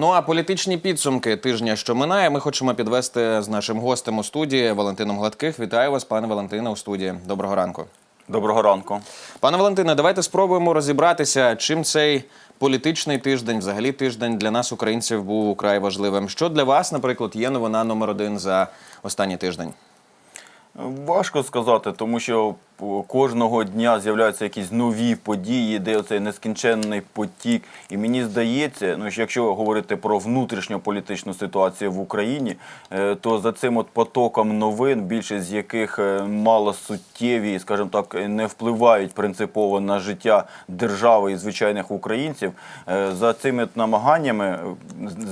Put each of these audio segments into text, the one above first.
Ну а політичні підсумки тижня, що минає, ми хочемо підвести з нашим гостем у студії Валентином Гладких. Вітаю вас, пане Валентине, у студії. Доброго ранку. Доброго ранку. Пане Валентине, давайте спробуємо розібратися, чим цей політичний тиждень, взагалі тиждень для нас, українців, був украй важливим. Що для вас, наприклад, є новина номер один за останній тиждень? Важко сказати, тому що кожного дня з'являються якісь нові події, де оцей нескінченний потік. І мені здається, ну якщо говорити про внутрішньополітичну ситуацію в Україні, е, то за цим от потоком новин, більшість з яких е, мало суттєві, скажімо так, не впливають принципово на життя держави і звичайних українців, е, за цими намаганнями е,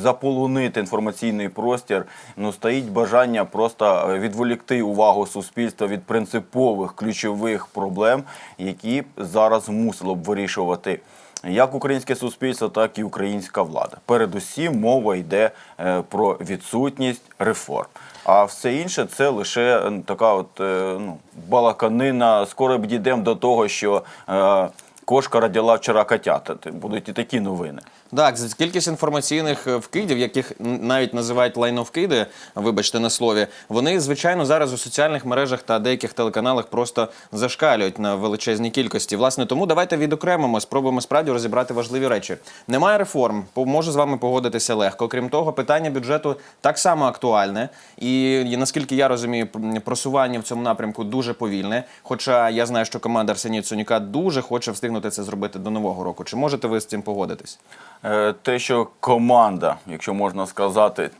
заполонити інформаційний простір, ну стоїть бажання просто е, відволікти увагу суспільства від принципових ключових проблем, які зараз мусило б вирішувати. Як українське суспільство, так і українська влада. Передусім, мова йде е, про відсутність реформ. А все інше це лише така от е, ну, балаканина. Скоро б дійдемо до того, що е, кошка родила вчора котята. Будуть і такі новини. Так, кількість інформаційних е, вкидів, яких навіть називають лайновкиди, вибачте на слові, вони звичайно зараз у соціальних мережах та деяких телеканалах просто зашкалюють на величезній кількості. Власне, тому давайте відокремимо, спробуємо справді розібрати важливі речі. Немає реформ, можу з вами погодитися легко. Крім того, питання бюджету так само актуальне, і, наскільки я розумію, просування в цьому напрямку дуже повільне. Хоча я знаю, що команда Арсенія Цонюка дуже хоче встигнути це зробити до нового року. Чи можете ви з цим погодитись? Е, Те, що команда, якщо можна сказати,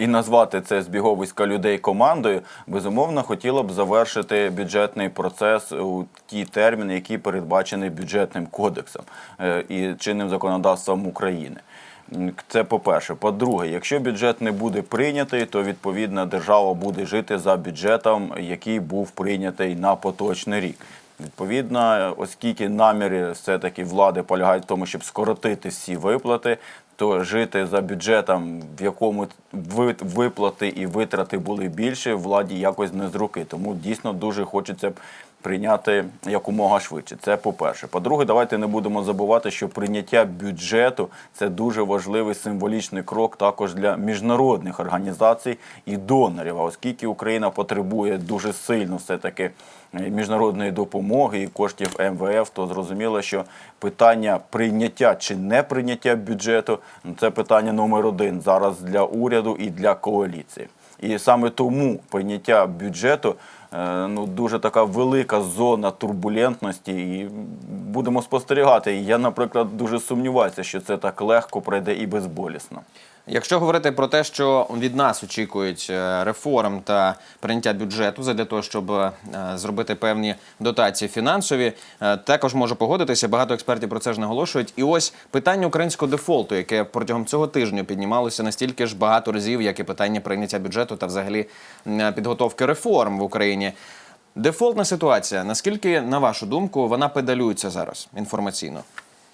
і назвати це збіговиська людей командою, безумовно хотіла б завершити бюджетний процес у ті терміни, які передбачені бюджетним кодексом е, і чинним законодавством України. Це по-перше. По-друге, якщо бюджет не буде прийнятий, то відповідно держава буде жити за бюджетом, який був прийнятий на поточний рік. Відповідно, оскільки наміри все-таки влади полягають в тому, щоб скоротити всі виплати, то жити за бюджетом, в якому ви- виплати і витрати були більше, владі якось не з руки. Тому дійсно дуже хочеться б прийняти якомога швидше. Це по-перше. По-друге, давайте не будемо забувати, що прийняття бюджету це дуже важливий символічний крок також для міжнародних організацій і донорів. А оскільки Україна потребує дуже сильно все-таки е, міжнародної допомоги і коштів МВФ, то зрозуміло, що питання прийняття чи не прийняття бюджету це питання номер один зараз для уряду і для коаліції. І саме тому прийняття бюджету ну дуже така велика зона турбулентності, і будемо спостерігати. Я, наприклад, дуже сумніваюся, що це так легко пройде і безболісно. Якщо говорити про те, що від нас очікують е, реформ та прийняття бюджету задля того, щоб е, зробити певні дотації фінансові, е, також можу погодитися. Багато експертів про це ж наголошують. І ось питання українського дефолту, яке протягом цього тижня піднімалося настільки ж багато разів, як і питання прийняття бюджету та взагалі підготовки реформ в Україні. Дефолтна ситуація. Наскільки, на вашу думку, вона педалюється зараз інформаційно?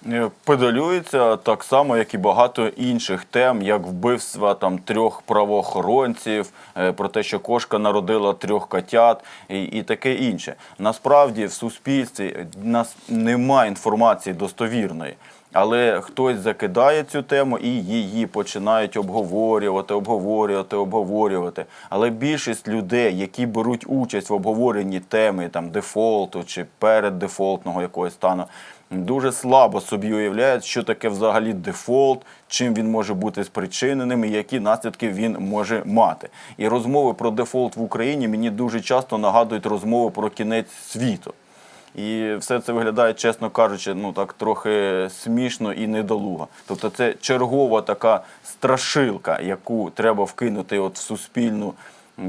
Е, Педалюється так само, як і багато інших тем, як вбивства там трьох правоохоронців, е, про те, що кошка народила трьох котят і, і таке інше. Насправді в суспільстві нас немає інформації достовірної. Але хтось закидає цю тему і її починають обговорювати, обговорювати, обговорювати. Але більшість людей, які беруть участь в обговоренні теми там дефолту чи переддефолтного якогось стану, дуже слабо собі уявляють, що таке взагалі дефолт, чим він може бути спричиненим і які наслідки він може мати. І розмови про дефолт в Україні мені дуже часто нагадують розмови про кінець світу. І все це виглядає, чесно кажучи, ну так трохи смішно і недолуго. Тобто це чергова така страшилка, яку треба вкинути от в суспільну.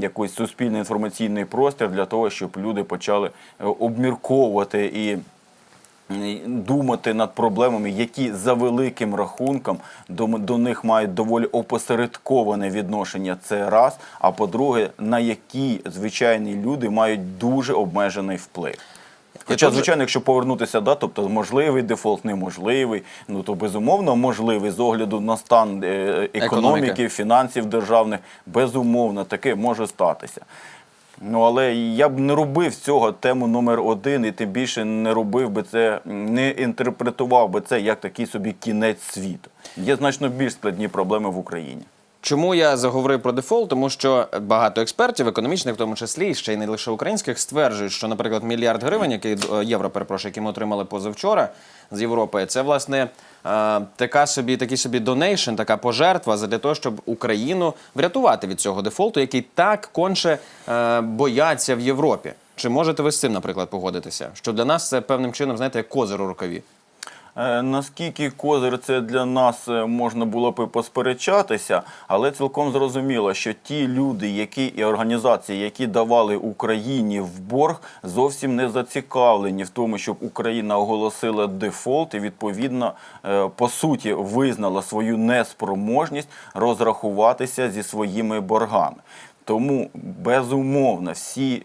Якийсь суспільний інформаційний простір для того, щоб люди почали е, обмірковувати і і думати над проблемами, які за великим рахунком до, до них мають доволі опосередковане відношення. Це раз. А по-друге, на які звичайні люди мають дуже обмежений вплив. Хоча, звичайно, якщо повернутися, да, тобто можливий дефолт, неможливий, ну то безумовно можливий з огляду на стан е, економіки, Економіки. фінансів державних, безумовно, таке може статися. Ну але я б не робив цього тему номер один, і тим більше не робив би це, не інтерпретував би це як такий собі кінець світу. Є значно більш складні проблеми в Україні. Чому я заговорив про дефолт? Тому що багато експертів, економічних, в тому числі, і ще й не лише українських, стверджують, що, наприклад, мільярд гривень, який е, євро, перепрошую, які ми отримали позавчора з Європи, це власне е, така собі, такий собі донейшн, така пожертва для того, щоб Україну врятувати від цього дефолту, який так конче е, бояться в Європі. Чи можете ви з цим, наприклад, погодитися? Що для нас це певним чином, знаєте, як козир у рукаві? Е, Наскільки козир це для нас е, можна було б посперечатися, але цілком зрозуміло, що ті люди, які і організації, які давали Україні в борг, зовсім не зацікавлені в тому, щоб Україна оголосила дефолт і відповідно е, по суті визнала свою неспроможність розрахуватися зі своїми боргами. Тому безумовно всі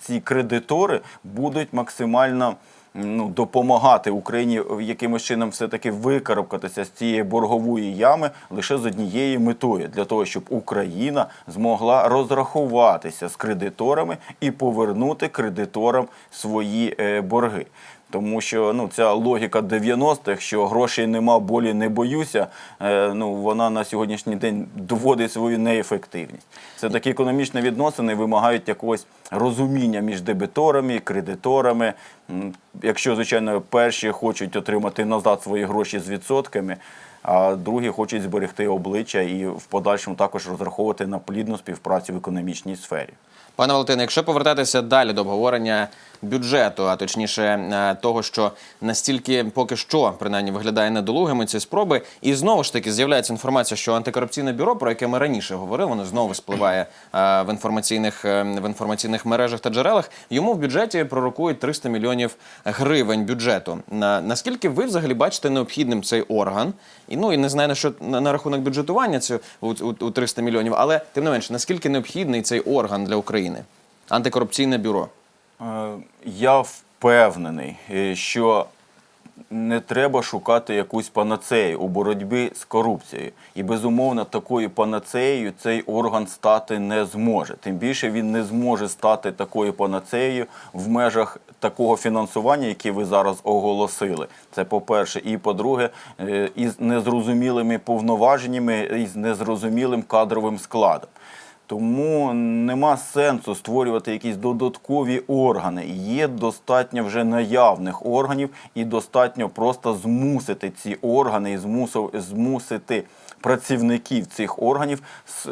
ці кредитори будуть максимально ну, допомагати Україні якимось чином все-таки викарабкатися з цієї боргової ями лише з однією метою для того, щоб Україна змогла розрахуватися з кредиторами і повернути кредиторам свої е, борги. Тому що ну ця логіка 90-х, що грошей нема, болі не боюся. е, ну вона на сьогоднішній день доводить свою неефективність. Все таки економічні відносини вимагають якогось розуміння між дебіторами, кредиторами. Якщо звичайно перші хочуть отримати назад свої гроші з відсотками. А другі хочуть зберегти обличчя і в подальшому також розраховувати на плідну співпрацю в економічній сфері. Пане Валентине, якщо повертатися далі до обговорення бюджету, а точніше е, того, що настільки поки що принаймні виглядає недолугими ці спроби, і знову ж таки з'являється інформація, що антикорупційне бюро, про яке ми раніше говорили, воно знову спливає е, в інформаційних е, в інформаційних мережах та джерелах. Йому в бюджеті пророкують 300 мільйонів гривень бюджету. Наскільки ви взагалі бачите необхідним цей орган? І ну і не знаю на що на, рахунок бюджетування цю у, у, у 300 мільйонів, але тим не менше, наскільки необхідний цей орган для України? Антикорупційне бюро. Е, Я впевнений, е, що не треба шукати якусь панацею у боротьбі з корупцією. І безумовно, такою панацеєю цей орган стати не зможе. Тим більше він не зможе стати такою панацеєю в межах такого фінансування, яке ви зараз оголосили. Це по-перше, і по-друге, е, із незрозумілими повноваженнями, і з незрозумілим кадровим складом. Тому нема сенсу створювати якісь додаткові органи. Є достатньо вже наявних органів, і достатньо просто змусити ці органи і змусити працівників цих органів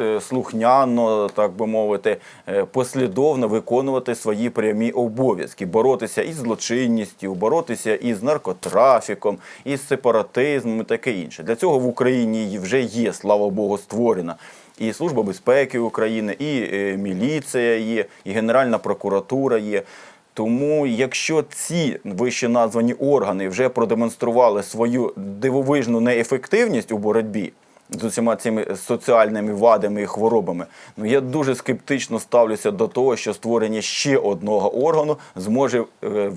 е, слухняно, так би мовити, е, послідовно виконувати свої прямі обов'язки, боротися із злочинністю, боротися із наркотрафіком, із сепаратизмом і таке інше. Для цього в Україні вже є, слава Богу, створена і Служба безпеки України, і е, міліція є, і Генеральна прокуратура є. Тому, якщо ці вище названі органи вже продемонстрували свою дивовижну неефективність у боротьбі з усіма цими соціальними вадами і хворобами, ну я дуже скептично ставлюся до того, що створення ще одного органу зможе е,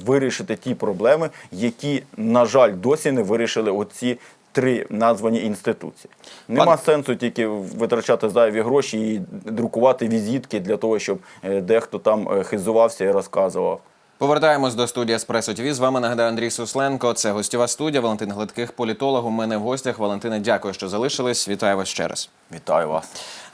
вирішити ті проблеми, які, на жаль, досі не вирішили оці три названі інституції. Нема Пан- сенсу тільки витрачати зайві гроші і друкувати візитки для того, щоб е, дехто там е, хизувався і розказував. Повертаємось до студії Еспресо ТВ. З вами нагадаю Андрій Сусленко. Це гостєва студія. Валентин Гладких політолог. У мене в гостях. Валентина. дякую, що залишились. Вітаю вас ще раз. Вітаю вас.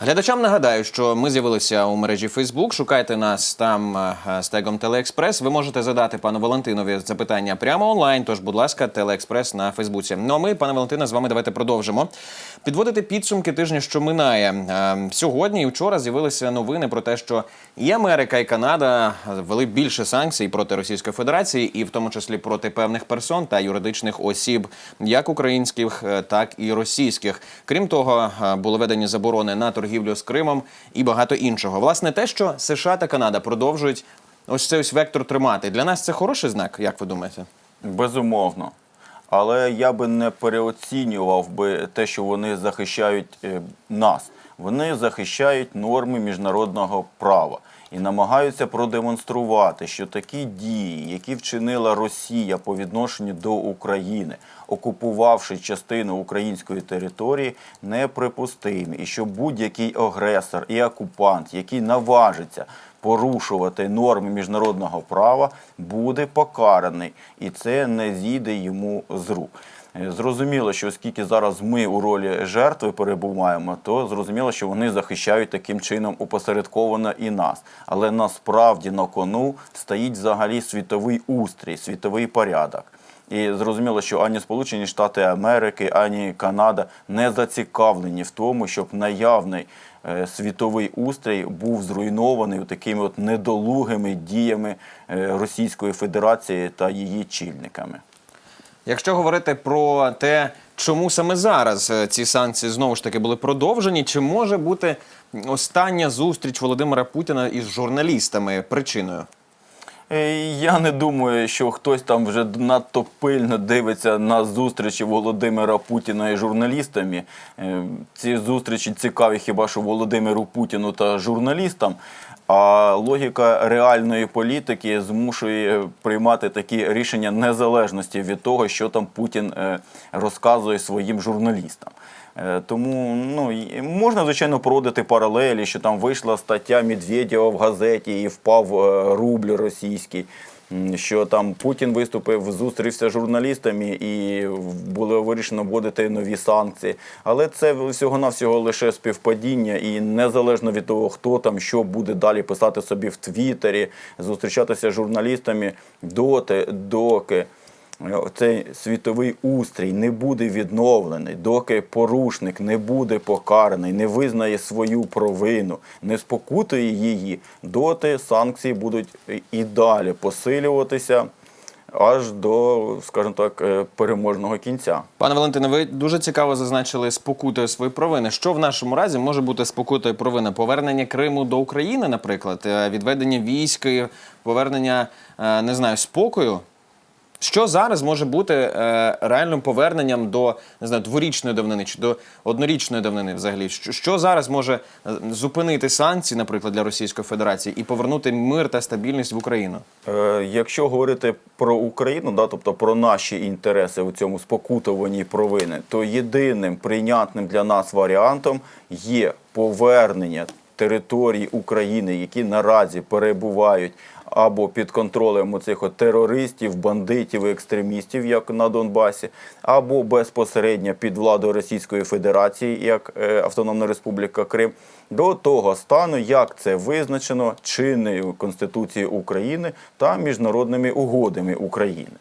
Глядачам нагадаю, що ми з'явилися у мережі Facebook. Шукайте нас там е, з тегом Телеекспрес. Ви можете задати пану Валентинові запитання прямо онлайн. Тож, будь ласка, Телеекспрес на Фейсбуці. Ну а ми, пане Валентине, з вами давайте продовжимо. Підводити підсумки тижня, що минає. Е, Сьогодні і вчора з'явилися новини про те, що і Америка, і Канада ввели більше санкцій проти Російської Федерації, і в тому числі проти певних персон та юридичних осіб, як українських, е, так і російських. Крім того, е, були заборони на торгівлю з Кримом і багато іншого. Власне, те, що США та Канада продовжують ось цей ось вектор тримати, для нас це хороший знак, як ви думаєте? Безумовно. Але я би не переоцінював би те, що вони захищають е, нас. Вони захищають норми міжнародного права і намагаються продемонструвати, що такі дії, які вчинила Росія по відношенню до України, окупувавши частину української території, неприпустимі, і що будь-який агресор і окупант, який наважиться порушувати норми міжнародного права, буде покараний, і це не зійде йому з рук. Е, Зрозуміло, що оскільки зараз ми у ролі жертви перебуваємо, то зрозуміло, що вони захищають таким чином опосередковано і нас. Але насправді на кону стоїть взагалі світовий устрій, світовий порядок. І зрозуміло, що ані Сполучені Штати Америки, ані Канада не зацікавлені в тому, щоб наявний е, світовий устрій був зруйнований такими от недолугими діями е, Російської Федерації та її чільниками. Якщо говорити про те, чому саме зараз е, ці санкції знову ж таки були продовжені, чи може бути остання зустріч Володимира Путіна із журналістами причиною? Е, Я не думаю, що хтось там вже надто пильно дивиться на зустрічі Володимира Путіна і журналістами. Е, Ці зустрічі цікаві хіба що Володимиру Путіну та журналістам. А логіка реальної політики змушує приймати такі рішення незалежності від того, що там Путін е, розказує своїм журналістам. Е, Тому ну можна звичайно проводити паралелі, що там вийшла стаття Медведєва в газеті і впав е, рубль російський. Що там Путін виступив, зустрівся з журналістами і було вирішено вводити нові санкції. Але це всього-навсього лише співпадіння, і незалежно від того, хто там що буде далі писати собі в Твіттері, зустрічатися з журналістами доти, доки цей світовий устрій не буде відновлений, доки порушник не буде покараний, не визнає свою провину, не спокутує її, доти санкції будуть і далі посилюватися аж до, скажімо так, е, переможного кінця. Пане Валентине, ви дуже цікаво зазначили спокутою свої провини. Що в нашому разі може бути спокутою провини? Повернення Криму до України, наприклад, Е, відведення військ, повернення е, не знаю, спокою. Що зараз може бути е, реальним поверненням до не знаю, дворічної давнини чи до однорічної давнини взагалі? Що, що зараз може е, зупинити санкції, наприклад, для Російської Федерації і повернути мир та стабільність в Україну? Е, Якщо говорити про Україну, да, тобто про наші інтереси у цьому спокутуванні провини, то єдиним прийнятним для нас варіантом є повернення територій України, які наразі перебувають або під контролем оцих от терористів, бандитів екстремістів, як на Донбасі, або безпосередньо під владою Російської Федерації, як е, Автономна Республіка Крим, до того стану, як це визначено чинною Конституцією України та міжнародними угодами України.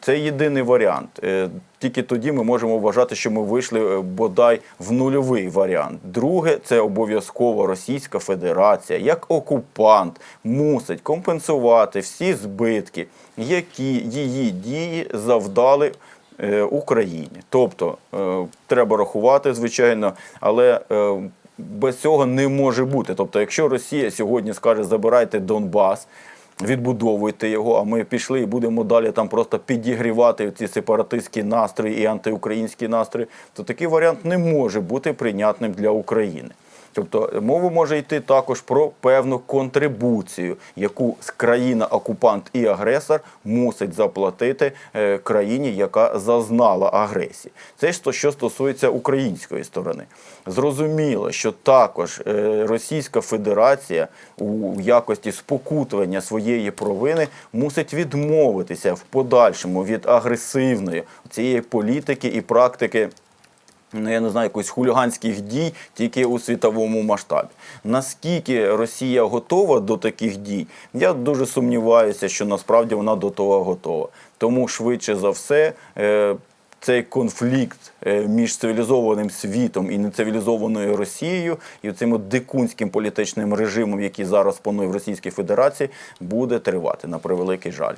Це єдиний варіант. Е, Тільки тоді ми можемо вважати, що ми вийшли е, бодай в нульовий варіант. Друге, це обов'язково Російська Федерація як окупант мусить компенсувати всі збитки, які її дії завдали е, Україні. Тобто треба рахувати, звичайно, але без цього не може бути. Тобто, якщо Росія сьогодні скаже забирайте Донбас. Відбудовуйте його, а ми пішли і будемо далі там просто підігрівати ці сепаратистські настрої і антиукраїнські настрої, то такий варіант не може бути прийнятним для України. Тобто мова може йти також про певну контрибуцію, яку країна-окупант і агресор мусить заплатити е, країні, яка зазнала агресії. Це ж то, що стосується української сторони. Зрозуміло, що також е, Російська Федерація у якості спокутування своєї провини мусить відмовитися в подальшому від агресивної цієї політики і практики ну, я не знаю, якось хуліганських дій тільки у світовому масштабі. Наскільки Росія готова до таких дій, я дуже сумніваюся, що насправді вона до того готова. Тому швидше за все. е, Цей конфлікт е, між цивілізованим світом і нецивілізованою Росією і цим дикунським політичним режимом, який зараз панує в Російській Федерації, буде тривати на превеликий жаль.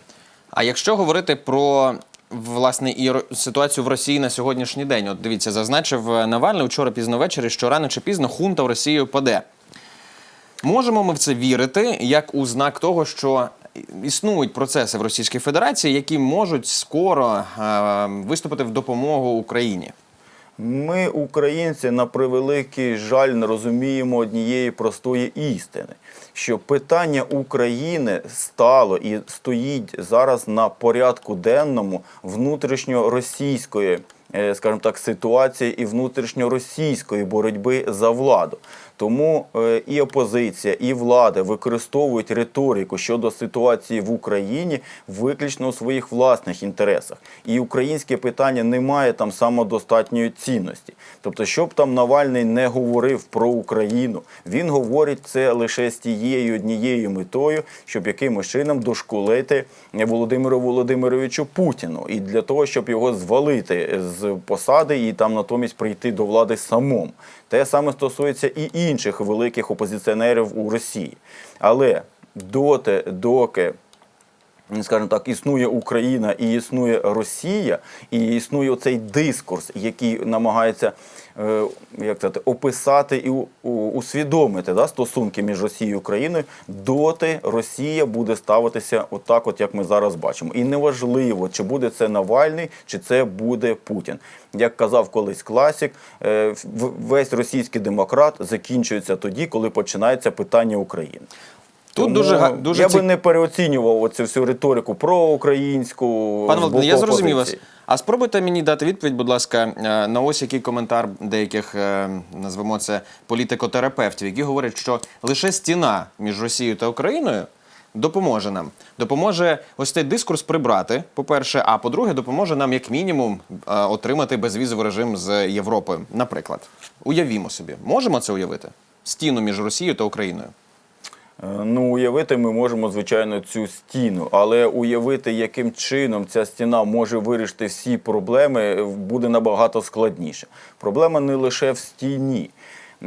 А якщо говорити про власне і ситуацію в Росії на сьогоднішній день, от дивіться, зазначив е, Навальний вчора пізно ввечері, що рано чи пізно хунта в Росію паде. Можемо ми в це вірити як у знак того, що існують процеси в Російській Федерації, які можуть скоро е, виступити в допомогу Україні. Ми, українці, на превеликий жаль, не розуміємо однієї простої істини, що питання України стало і стоїть зараз на порядку денному внутрішньоросійської е, скажімо так, ситуації і внутрішньоросійської боротьби за владу. Тому е, і опозиція, і влада використовують риторику щодо ситуації в Україні виключно у своїх власних інтересах. І українське питання не має там самодостатньої цінності. Тобто, щоб там Навальний не говорив про Україну, він говорить це лише з тією однією метою, щоб якимось чином дошкулити Володимиру Володимировичу Путіну, і для того, щоб його звалити з посади і там натомість прийти до влади самому. Те саме стосується і інших великих опозиціонерів у Росії. Але доти, доки скажімо так, існує Україна і існує Росія, і існує цей дискурс, який намагається е, як сказати, описати і усвідомити да, стосунки між Росією і Україною, доти Росія буде ставитися отак, от як ми зараз бачимо. І неважливо, чи буде це Навальний, чи це буде Путін. Як казав колись класік, е, весь російський демократ закінчується тоді, коли починається питання України. Тут Тому дуже дуже я ці- би не переоцінював оцю всю риторику про українську Пане з Володимире, я зрозумів вас. А спробуйте мені дати відповідь, будь ласка, е, на ось який коментар деяких, е, назвемо це політикотерапевтів, які говорять, що лише стіна між Росією та Україною допоможе нам. Допоможе ось цей дискурс прибрати, по-перше, а по-друге, допоможе нам як мінімум е, отримати безвізовий режим з Європою. Наприклад, уявімо собі, можемо це уявити? Стіну між Росією та Україною. Е, Ну, уявити ми можемо, звичайно, цю стіну, але уявити, яким чином ця стіна може вирішити всі проблеми, буде набагато складніше. Проблема не лише в стіні.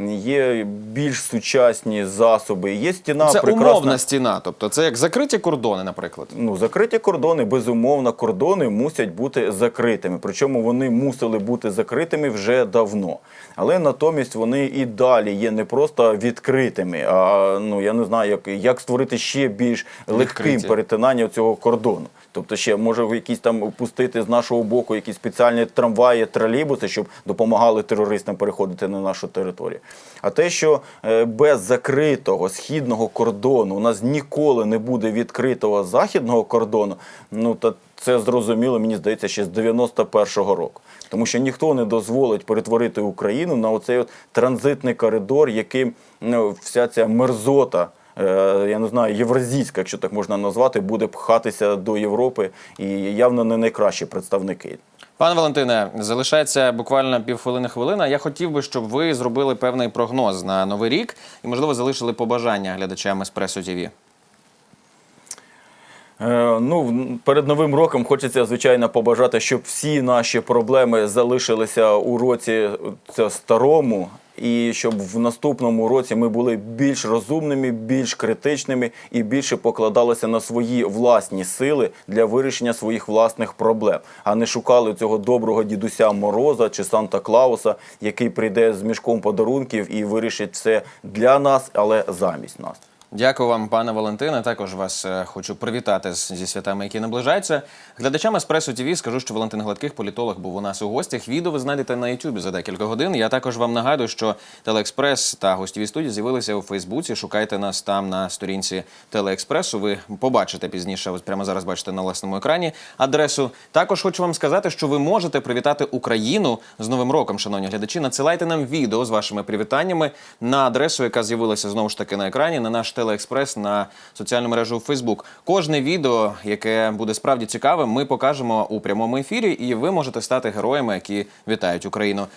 Є більш сучасні засоби. Є стіна Це прекрасна. умовна стіна, тобто це як закриті кордони, наприклад. Ну, закриті кордони, безумовно, кордони мусять бути закритими. Причому вони мусили бути закритими вже давно. Але натомість вони і далі є не просто відкритими, а ну я не знаю, як, як створити ще більш легким Відкриті. перетинання цього кордону. Тобто ще може якісь там пустити з нашого боку якісь спеціальні трамваї, тролейбуси, щоб допомагали терористам переходити на нашу територію. А те, що е, без закритого східного кордону у нас ніколи не буде відкритого західного кордону, ну та це зрозуміло, мені здається, ще з 91-го року. Тому що ніхто не дозволить перетворити Україну на оцей от транзитний коридор, яким ну, вся ця мерзота е, я не знаю, євразійська, якщо так можна назвати, буде пхатися до Європи і явно не найкращі представники. Пане Валентине, залишається буквально півхвилини хвилина. Я хотів би, щоб ви зробили певний прогноз на новий рік і, можливо, залишили побажання глядачам Еспресо ТВ. Е, ну, перед новим роком хочеться, звичайно, побажати, щоб всі наші проблеми залишилися у році е, старому, і щоб в наступному році ми були більш розумними, більш критичними і більше покладалися на свої власні сили для вирішення своїх власних проблем, а не шукали цього доброго дідуся Мороза чи Санта Клауса, який прийде з мішком подарунків і вирішить все для нас, але замість нас. Дякую вам, пане Валентине. Також вас е, хочу привітати зі святами, які наближаються. Глядачам Еспресо ТВ скажу, що Валентин Гладких, політолог, був у нас у гостях. Відео ви знайдете на YouTube за декілька годин. Я також вам нагадую, що Телеекспрес та гостєві студії з'явилися у Фейсбуці. Шукайте нас там на сторінці Телеекспресу. Ви побачите пізніше. Ось прямо зараз бачите на власному екрані адресу. Також хочу вам сказати, що ви можете привітати Україну з Новим роком, шановні глядачі. Надсилайте нам відео з вашими привітаннями на адресу, яка з'явилася знову ж таки на екрані, на наш Телеекспрес, на соціальну мережу Фейсбук. Кожне відео, яке буде справді цікавим, ми покажемо у прямому ефірі, і ви можете стати героями, які вітають Україну.